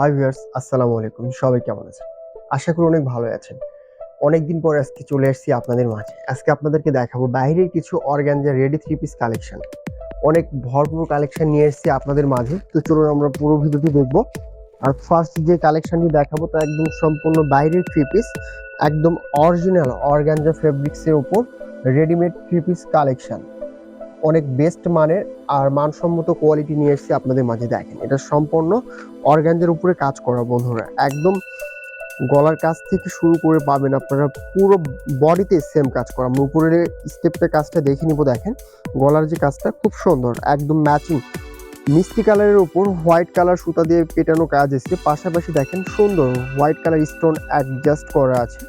Hi viewers, আসসালামু আলাইকুম। সবাই কেমন আছেন? আশা করি অনেক ভালো আছেন। অনেকদিন পরে আজকে চলে এসেছি আপনাদের মাঝে। আজকে আপনাদেরকে দেখাবো বাইরের কিছু organza ready three piece collection. অনেক ভরপুর কালেকশন নিয়ে এসেছি আপনাদের মাঝে। তো চলুন আমরা পুরো ভিডিওটি দেখব। আর ফার্স্ট যে কালেকশনটি দেখাবো তা একদম সম্পূর্ণ বাইরের থ্রি পিস, একদম অরিজিনাল অর্গানজা ফেব্রিক্সের উপর রেডিমেড থ্রি পিস কালেকশন। অনেক বেস্ট মানের আর মানসম্মত কোয়ালিটি নিয়ে এসেছি আপনাদের মাঝে দেখেন। এটা সম্পূর্ণ অর্গানজার উপরে কাজ করা বন্ধুরা। একদম গলার কাছ থেকে শুরু করে পাবেন আপনারা পুরো বডিতে সেম কাজ করা। আমরা উপরের স্টেপটা কাজটা দেখে নিব, দেখেন। গলার যে কাজটা খুব সুন্দর, একদম ম্যাচিং মিষ্টি কালারের উপর হোয়াইট কালার সুতা দিয়ে পেটানো কাজ এসছে পাশাপাশি দেখেন সুন্দর হোয়াইট কালার স্টোন অ্যাডজাস্ট করা আছে।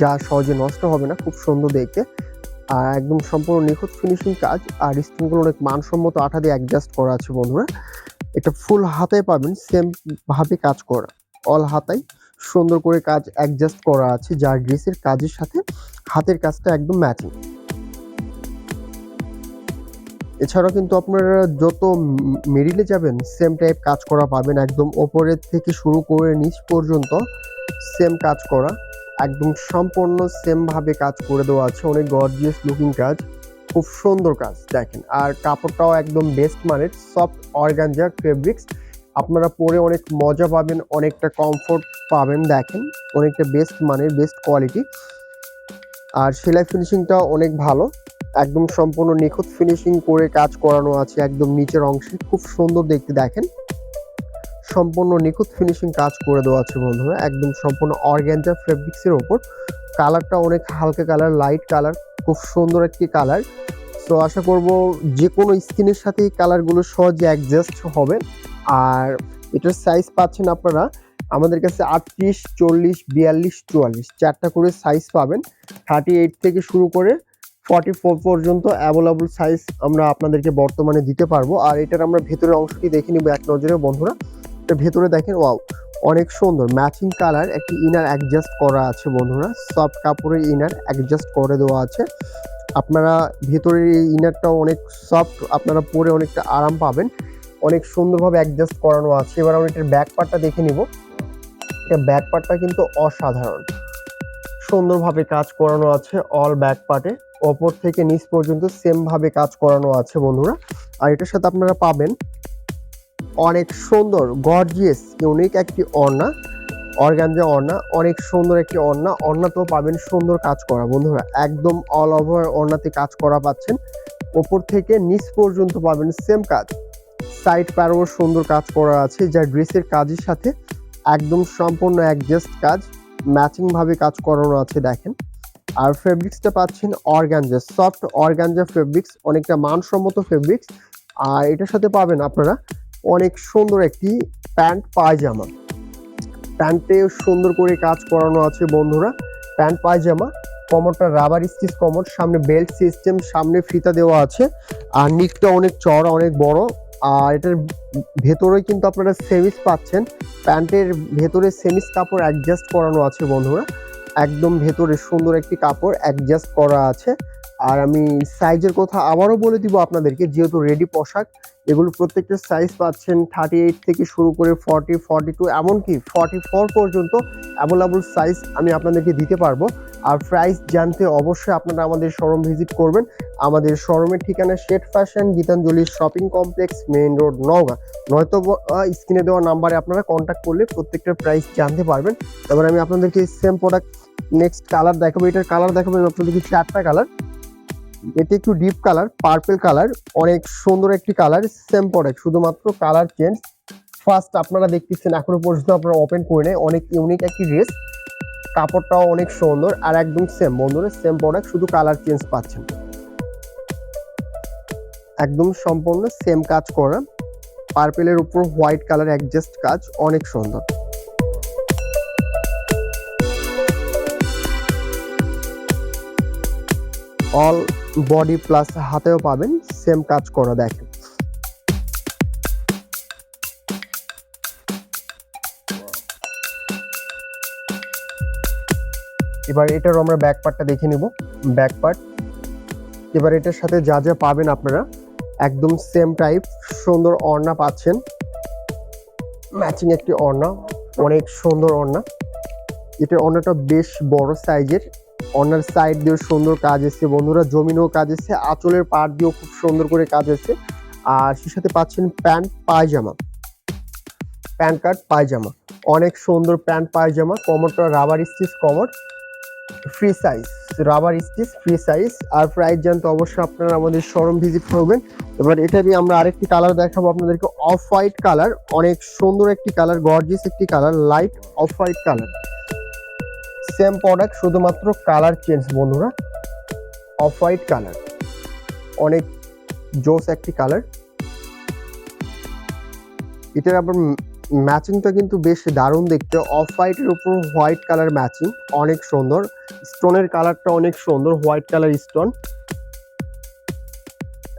যা সহজে নষ্ট হবে না, খুব সুন্দর দেখতে। আর একদম সম্পূর্ণ নিখুঁত ফিনিশিং কাজ। আর স্টোনগুলো অনেক মানসম্মত আঠা দিয়ে অ্যাডজাস্ট করা আছে বন্ধুরা। এটা ফুল হাতে পাবেন সেম ভাবে কাজ করা। অল হাতায় সুন্দর করে কাজ অ্যাডজাস্ট করা আছে, যার ড্রেসের কাজের সাথে হাতের কাজটা একদম ম্যাচিং এছাড়াও কিন্তু আপনারা যত মেরিলে যাবেন সেম টাইপ কাজ করা পাবেন। একদম ওপরের থেকে শুরু করে নিচ পর্যন্ত সেম কাজ করা। একদম সম্পূর্ণ সেম ভাবে কাজ করে দেওয়া আছে। অনেক গর্জিয়াস লুকিং কাজ। খুব সুন্দর কাজ, দেখেন। আর কাপড়টাও একদম বেস্ট মানের সফট অর্গানজা ফেব্রিক্স আপনারা পরে অনেক মজা পাবেন, অনেকটা কমফোর্ট পাবেন, দেখেন। অনেকটা বেস্ট মানের বেস্ট কোয়ালিটি আর সেলাই ফিনিশিংটাও অনেক ভালো। একদম সম্পূর্ণ নিখুঁত ফিনিশিং করে কাজ করানো আছে একদম নিচের অংশে। খুব সুন্দর দেখতে, দেখেন। সম্পূর্ণ নিখুঁত ফিনিশিং কাজ করে দেওয়া আছে বন্ধুরা। একদম সম্পূর্ণ অর্গ্যানজা ফেব্রিক্সের ওপর। কালারটা অনেক হালকা কালার লাইট কালার খুব সুন্দর একটি কালার তো আশা করব যে কোনো স্কিনের সাথে এই কালারগুলো সহজে অ্যাডজাস্ট হবে। আর এটার সাইজ পাচ্ছেন আপনারা আমাদের কাছে আটত্রিশ, চল্লিশ, বিয়াল্লিশ, চুয়াল্লিশ। চারটা করে সাইজ পাবেন। থার্টি এইট থেকে শুরু করে ফর্টি ফোর পর্যন্ত অ্যাভেলেবল সাইজ আমরা আপনাদেরকে বর্তমানে দিতে পারব। আর এটার আমরা ভেতরের অংশটি দেখে নিব এক নজরে বন্ধুরা। ভেতরে দেখেন, ওয়াও, অনেক সুন্দর। ম্যাচিং কালার একটি ইনার অ্যাডজাস্ট করা আছে বন্ধুরা। সফট কাপড়ের ইনার অ্যাডজাস্ট করে দেওয়া আছে। আপনারা ভেতরের এই ইনারটাও অনেক সফট আপনারা পরে অনেকটা আরাম পাবেন। অনেক সুন্দরভাবে অ্যাডজাস্ট করানো আছে। এবার আমরা এটার ব্যাক পার্টটা দেখে নিব। এটা ব্যাক পার্টটা কিন্তু অসাধারণ। সুন্দরভাবে কাজ করানো আছে অল ব্যাক পার্টে ওপর থেকে নিচ পর্যন্ত সেম ভাবে কাজ করানো আছে বন্ধুরা। আর এটার সাথে আপনারা পাবেন অনেক সুন্দর গর্জিয়াস ইউনিক একটি অর্ণা অর্গানজা অর্ণা অনেক সুন্দর একটি অর্ণা অর্ণাতেও পাবেন সুন্দর কাজ করা। বন্ধুরা, একদম অল ওভার অর্ণাতে কাজ করা পাচ্ছেন। ওপর থেকে নিচ পর্যন্ত পাবেন সেম কাজ। সাইড প্যারও সুন্দর কাজ করা আছে, যা ড্রেসের কাজের সাথে একদম সম্পূর্ণ অ্যাডজাস্ট কাজ ম্যাচিং ভাবে কাজ করানো আছে, দেখেন। আর ফেব্রিক্সটা পাচ্ছেন অর্গানজা সফট অর্গানজা ফেব্রিক্স অনেকটা মানসম্মত ফেব্রিক্স আর এটার সাথে পাবেন আপনারা অনেক সুন্দর একটি প্যান্ট পায়জামা। প্যান্টে সুন্দর করে কাজ করানো আছে বন্ধুরা। প্যান্ট পায়জামা, কমরটা রাবার স্টিচ কমর, সামনে বেল্ট সিস্টেম, সামনে ফিতা দেওয়া আছে। আর নিকটা অনেক চড়া অনেক বড়। আর এটার ভেতরে কিন্তু আপনারা সেমিস পাচ্ছেন। প্যান্টের ভেতরে সেমিস কাপড় অ্যাডজাস্ট করানো আছে বন্ধুরা। একদম ভেতরে সুন্দর একটি কাপড় অ্যাডজাস্ট করা আছে। আর আমি সাইজের কথা আবারও বলে দিব আপনাদেরকে, যেহেতু রেডি পোশাক এগুলো প্রত্যেকটা সাইজ পাচ্ছেন থার্টি এইট থেকে শুরু করে ফর্টি ফর্টি টু এমনকি ফর্টি ফোর পর্যন্ত অ্যাভেলেবল সাইজ আমি আপনাদেরকে দিতে পারব। আর প্রাইস জানতে অবশ্যই আপনারা আমাদের শোরুম ভিজিট করবেন। আমাদের শোরুমের ঠিকানা শেট fashion Gitanjali shopping complex main road Naogaon. নয়তো স্ক্রিনে দেওয়া নাম্বারে আপনারা কন্ট্যাক্ট করলে প্রত্যেকটার প্রাইস জানতে পারবেন। এবার আমি আপনাদেরকে সেম প্রোডাক্ট নেক্সট কালার দেখাবো, এটার কালার দেখাবো আপনাদেরকে চারটা কালার এটি একটু ডিপ কালার পার্পল কালার অনেক সুন্দর একটি কালার সেম প্রোডাক্ট শুধুমাত্র কালার চেঞ্জ ফার্স্ট আপনারা দেখতেছেন, এখনও পর্যন্ত আপনারা ওপেন করে নেয় অনেক ইউনিক একটি ড্রেস কাপড়টাও অনেক সুন্দর আর একদম সেম বন্ধুরা সেম প্রোডাক্ট শুধু কালার চেঞ্জ পাচ্ছেন। একদম সম্পূর্ণ সেম কাজ করা। পার্পেলের উপর হোয়াইট কালার অ্যাডজাস্ট কাজ, অনেক সুন্দর। অল বডি প্লাস হাতেও পাবেন সেম কাজ করা, দেখেন। এবার এটার আমরা ব্যাক পার্টটা দেখে নিব। ব্যাক পার্ট এবার এটার সাথে যা যা পাবেন আপনারা, একদম সেম টাইপ সুন্দর অর্ণা পাচ্ছেন। ম্যাচিং একটি ওড়না, অনেক সুন্দর ওড়না। এটার ওড়নাটা বেশ বড় সাইজের ওড়নার সাইড দিয়েও সুন্দর কাজ এসেছে, বন্ধুরা। জমিনেও কাজ এসেছে, আঁচলের পাড় দিয়েও খুব সুন্দর করে কাজ এসেছে। আর সে সাথে পাচ্ছেন প্যান্ট পায়জামা। প্যান্ট কার্ড, পায়জামা। অনেক সুন্দর প্যান্ট, পায়জামা। কমরটা রাবার স্টিচ কমর। Free size rubber stitch free size আর প্রাইস জানতে অবশ্যই আপনারা আমাদের শোরুম ভিজিট করবেন। এবার এটা এটারই আমরা আরেকটি কালার দেখাবো আপনাদেরকে। অফ হোয়াইট কালার অনেক সুন্দর একটি কালার গর্জিয়াস একটি colour light off white colour same product শুধুমাত্র কালার চেঞ্জ বন্ধুরা। অফ হোয়াইট কালার অনেক জোস একটি কালার এটার আবার ম্যাচিংটা কিন্তু বেশ দারুণ দেখতে। অফ হোয়াইটের উপর হোয়াইট কালার ম্যাচিং অনেক সুন্দর। স্টোনের কালারটা অনেক সুন্দর হোয়াইট কালার স্টোন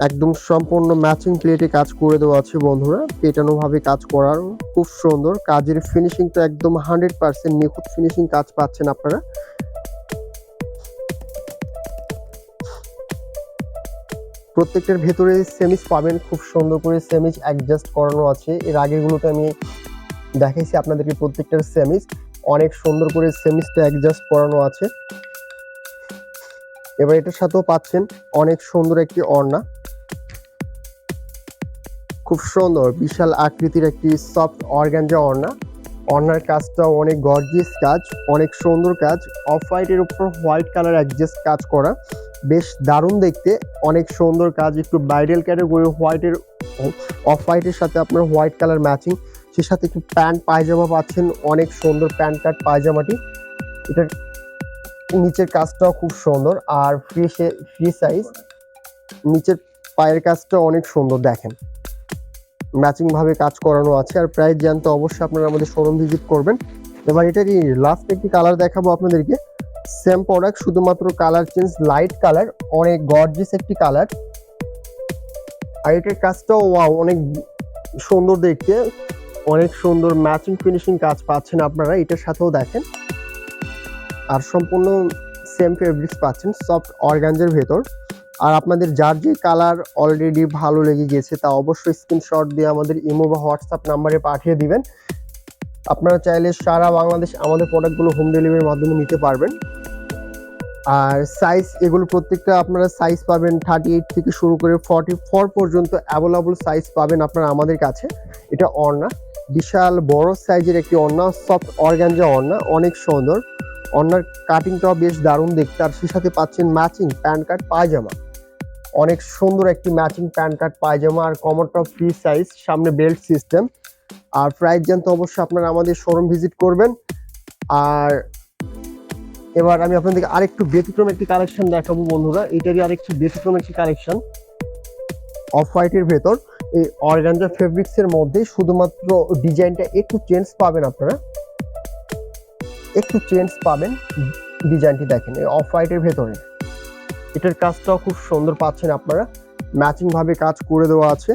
একদম সম্পূর্ণ ম্যাচিং প্লেটে কাজ করে দেওয়া আছে বন্ধুরা। পেটানো ভাবে কাজ করার, খুব সুন্দর। কাজের ফিনিশিংটা একদম হান্ড্রেড পার্সেন্ট নিখুঁত ফিনিশিং কাজ পাচ্ছেন আপনারা। প্রত্যেকটার ভেতরে সেমিজ পাবেন, খুব সুন্দর করে সেমিজ অ্যাডজাস্ট করানো আছে। এর আগেগুলোতে আমি দেখাইছি আপনাদেরকে প্রত্যেকটার সেমিজ অনেক সুন্দর করে সেমিজটা অ্যাডজাস্ট করানো আছে। এবার এটার সাথেও পাচ্ছেন অনেক সুন্দর একটি ওড়না খুব সুন্দর, বিশাল আকৃতির একটি সফট অর্গানজা ওড়না ওড়নার কাজটা অনেক গর্জিয়াস কাজ, অনেক সুন্দর কাজ। অফ হোয়াইটের উপর হোয়াইট কালার অ্যাডজাস্ট কাজ করা। বেশ দারুণ দেখতে। অনেক সুন্দর কাজ, একটু ব্রাইডাল ক্যাটাগরি হোয়াইটের অফ হোয়াইটের সাথে আপনার হোয়াইট কালার ম্যাচিং সে সাথে একটু প্যান্ট পায়জামা পাচ্ছেন, অনেক সুন্দর প্যান্ট কাট পায়জামাটি। এটার নিচের কাজটাও খুব সুন্দর। আর ফ্রি ফ্রি সাইজ নিচের পায়ের কাজটা অনেক সুন্দর, দেখেন। ম্যাচিং ভাবে কাজ করানো আছে আর প্রাইস জানতে অবশ্যই আপনারা আমাদের শোরুম ভিজিট করবেন। এবার এটারই লাস্ট একটি কালার দেখাবো আপনাদেরকে। সেম প্রোডাক্ট শুধুমাত্র কালার চেঞ্জ লাইট কালার অনেক গর্জিয়াস একটি কালার আর এটার কাজটাও ওয়াও অনেক সুন্দর দেখতে। অনেক সুন্দর ম্যাচিং ফিনিশিং কাজ পাচ্ছেন আপনারা, এটার সাথেও দেখেন। আর সম্পূর্ণ সেম ফেব্রিক্স পাচ্ছেন সফট অর্গানজের ভেতর। আর আপনাদের যার যে কালার অলরেডি ভালো লেগে গিয়েছে তা অবশ্যই স্ক্রিনশট দিয়ে আমাদের ইমো বা হোয়াটসঅ্যাপ নাম্বারে পাঠিয়ে দিবেন। আপনারা চাইলে সারা বাংলাদেশ আমাদের প্রোডাক্টগুলো হোম ডেলিভারির মাধ্যমে নিতে পারবেন। আর সাইজ এগুলো প্রত্যেকটা আপনারা সাইজ পাবেন থার্টি এইট থেকে শুরু করে ফর্টি ফোর পর্যন্ত অ্যাভেলেবল সাইজ পাবেন আপনারা আমাদের কাছে। এটা অর্না বিশাল বড় সাইজের একটি অর্না সফট অর্গানজা অর্না অনেক সুন্দর। অন্যার কাটিংটাও বেশ দারুণ দেখতে। আর সে সাথে পাচ্ছেন ম্যাচিং প্যান্ট কার্ড পায়জামা। অনেক সুন্দর একটি ম্যাচিং প্যান্ট কার্ড পায়জামা আর কমরটা ফ্রি সাইজ সামনে বেল্ট সিস্টেম আর প্রাইস জানতে অবশ্যই আপনারা আমাদের শোরুম ভিজিট করবেন। আর এবার আমি আপনাদেরকে আরেকটু ব্যতিক্রম একটি কালেকশন দেখাবো বন্ধুরা। এটারই আরেকটু ব্যতিক্রম একটি কালেকশন অফ হোয়াইটের ভেতর, এই অর্গানজা ফেব্রিক্সের মধ্যে শুধুমাত্র ডিজাইনটা একটু চেঞ্জ পাবেন আপনারা। একটু চেঞ্জ পাবেন। ডিজাইনটি দেখেন, এই অফ হোয়াইটের ভেতরে। এটার কাজটাও খুব সুন্দর পাচ্ছেন আপনারা। ম্যাচিং ভাবে কাজ করে দেওয়া আছে।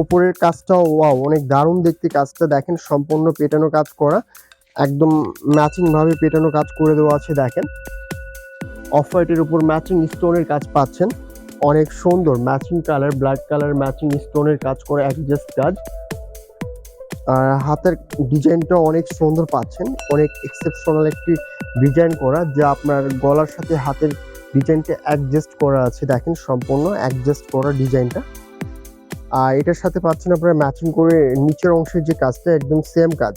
ওপরের কাজটাও ওয়াও অনেক দারুণ দেখতে। কাজটা দেখেন, সম্পূর্ণ পেটানো কাজ করা। একদম ম্যাচিং ভাবে পেটানো কাজ করে দেওয়া আছে, দেখেন। অফ হোয়াইটের উপর ম্যাচিং স্টোনের কাজ পাচ্ছেন। অনেক সুন্দর matching colour black colour matching স্টোনের কাজ করে অ্যাডজাস্ট কাজ। আর হাতের ডিজাইনটা অনেক সুন্দর পাচ্ছেন। অনেক এক্সেপশনাল একটি ডিজাইন করা, যা আপনার গলার সাথে হাতের ডিজাইনটা অ্যাডজাস্ট করা আছে, দেখেন সম্পূর্ণ অ্যাডজাস্ট করা ডিজাইনটা। আর এটার সাথে পাচ্ছেন আপনারা ম্যাচিং করে নিচের অংশের যে কাজটা, একদম সেম কাজ।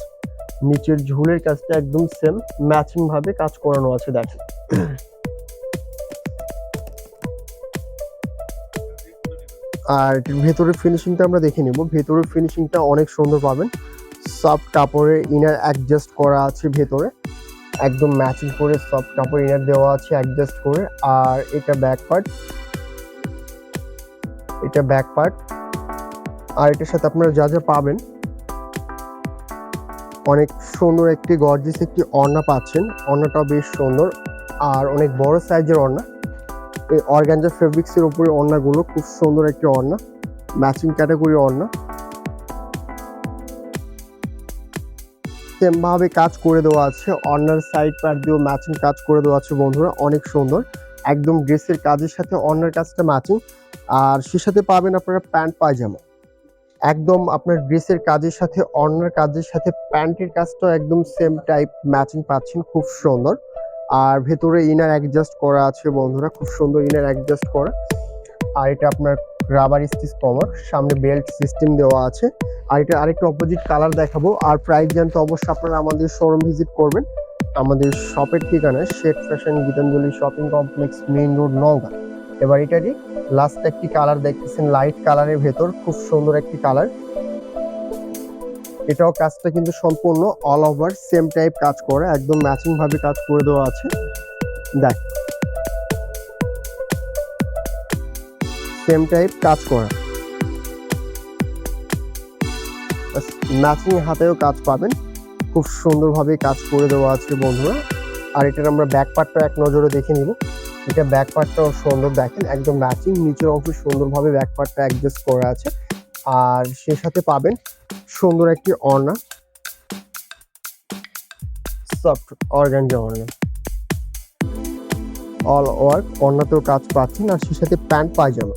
নিচের ঝুলের কাজটা একদম সেম ম্যাচিং ভাবে কাজ করানো আছে, দেখেন। আর ভেতরের ফিনিশিংটা আমরা দেখে নিব। ভেতরের ফিনিশিংটা অনেক সুন্দর পাবেন। সফট কাপড়ের ইনার অ্যাডজাস্ট করা আছে ভেতরে। একদম ম্যাচিং করে সফট কাপড় ইনার দেওয়া আছে অ্যাডজাস্ট করে। আর এটা ব্যাক পার্ট এটা ব্যাক পার্ট আর এটার সাথে আপনারা যা যা পাবেন, অনেক সুন্দর একটি গর্জিস একটি অর্ণা পাচ্ছেন। অর্ণাটাও বেশ সুন্দর। আর অনেক বড় সাইজের অর্ণা এই অর্গানজা ফেব্রিক্সের উপরে অর্ণাগুলো খুব সুন্দর একটি অর্ণা ম্যাচিং ক্যাটাগরি অর্ণা সেম ভাবে কাজ করে দেওয়া আছে। অর্নার সাইড পার্ট দিয়েও ম্যাচিং কাজ করে দেওয়া আছে বন্ধুরা, অনেক সুন্দর। একদম ড্রেসের কাজের সাথে অর্নার কাজটা ম্যাচিং। আর সে সাথে পাবেন আপনারা প্যান্ট পায়জামা। একদম আপনার ড্রেসের কাজের সাথে অন্যার কাজের সাথে প্যান্টের কাজটাও একদম সেম টাইপ ম্যাচিং পাচ্ছেন, খুব সুন্দর। আর ভেতরে ইনার অ্যাডজাস্ট করা আছে বন্ধুরা, খুব সুন্দর ইনার অ্যাডজাস্ট করা। আর এটা আপনার রাবার স্টিচ কভার সামনে বেল্ট সিস্টেম দেওয়া আছে। আর এটা আরেকটা অপোজিট কালার দেখাবো। আর প্রাইস জানতে অবশ্যই আপনারা আমাদের শোরুম ভিজিট করবেন। আমাদের শপের ঠিকানা Sheikh fashion Gitanjali shopping complex main road Naogaon. এবার এটারই লাস্ট একটি কালার দেখতেছেন লাইট কালারের ভেতর, খুব সুন্দর একটি কালার এটাও কাজটা কিন্তু সম্পূর্ণ অল ওভার সেম টাইপ কাজ করে, একদম ম্যাচিং ভাবে কাজ করে দেওয়া আছে। দেখ। সেম টাইপ কাজ করা। ম্যাচিং হাতেও কাজ পাবেন। খুব সুন্দরভাবে কাজ করে দেওয়া আছে বন্ধুরা। আর এটার আমরা ব্যাক পার্টটা এক নজরে দেখে নিব। এটা ব্যাক পার্টটাও সুন্দর দেখেন, একদম ম্যাচিং নিচের অংশ সুন্দরভাবে ব্যাক পার্টটা অ্যাডজাস্ট করা আছে। আর সে সাথে পাবেন সুন্দর একটি অর্না সফট অর্গানজা অর্না অল ওয়ার্ক অর্নাতেও কাজ পাচ্ছেন। আর সে সাথে প্যান্ট পায়জামা।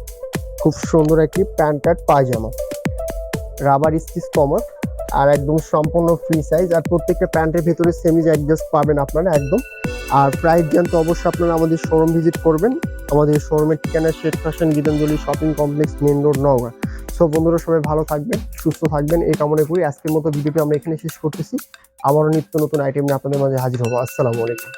খুব সুন্দর একটি প্যান্ট কার্ড পায়জামা। রাবার স্টিচ কমার আর একদম সম্পূর্ণ ফ্রি সাইজ আর প্রত্যেকটা প্যান্টের ভেতরে সেমিজ অ্যাডজাস্ট পাবেন আপনারা একদম। আর প্রাইস জানতে অবশ্যই আপনারা আমাদের শোরুম ভিজিট করবেন, আমাদের শোরুমের ঠিকানা Sheikh fashion Gitanjali shopping complex main road Naogaon. So বন্ধুরা সবাই ভালো থাকবেন, সুস্থ থাকবেন, এই কামনা করি। আজকের মতো ভিডিওটি আমরা এখানে শেষ করতেছি। আবারও নিত্য নতুন আইটেম নিয়ে আপনাদের মাঝে হাজির হব। আসসালামু আলাইকুম।